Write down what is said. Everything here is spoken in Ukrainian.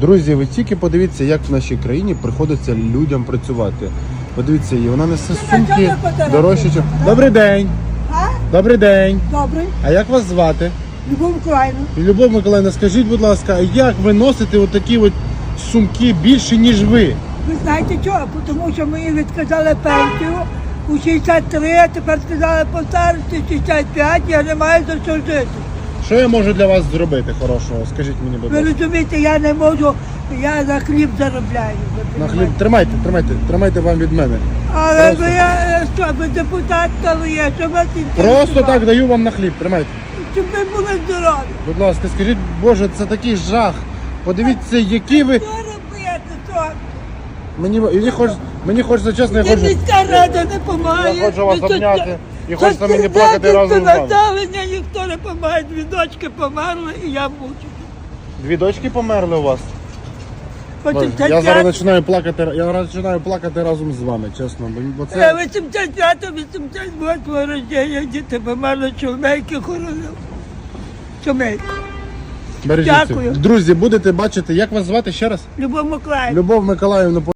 Друзі, ви тільки подивіться, як в нашій країні приходиться людям працювати. Подивіться її, вона несе сумки дорожче. чим- Добрий день! А? Добрий день! Добре. А як вас звати? Любов Миколаївна. Любов Миколаївна, скажіть, будь ласка, як ви носите отакі от сумки більше, ніж ви? Ви знаєте чого? Тому що мені відказали пенсію у 63, а тепер сказали по старості 65, я не маю за що жити. Що я можу для вас зробити хорошого? Скажіть мені, будь Ви ласка. розумієте, я не можу, я на хліб заробляю. ви На хліб тримайте, тримайте, тримайте вам від мене. Але Просто. ви я е, що, ви депутат коли є, що вас Просто так даю вам на хліб, тримайте. Щоб ви були здорові. Будь ласка, скажіть, Боже, це такий жах. Подивіться, які ви. Що робити? Що? Мені мені хоч мені хочеться чесно, я хочу. міська рада не допомагає. Я хочу вас обняти і хочеться мені плакати разом з вами. населення ніхто не допомагає. Дві дочки померли і я мучу. Дві дочки померли у вас. Потім Я зараз починаю плакати. Я зараз починаю плакати разом з вами, чесно. бо- це 85 88 рождення діти померли, чоловіки хоронив. Чоловік. бережіться. Дякую. Друзі, будете бачити, як вас звати ще раз? Любов Миколаївна. Любов Миколаївна.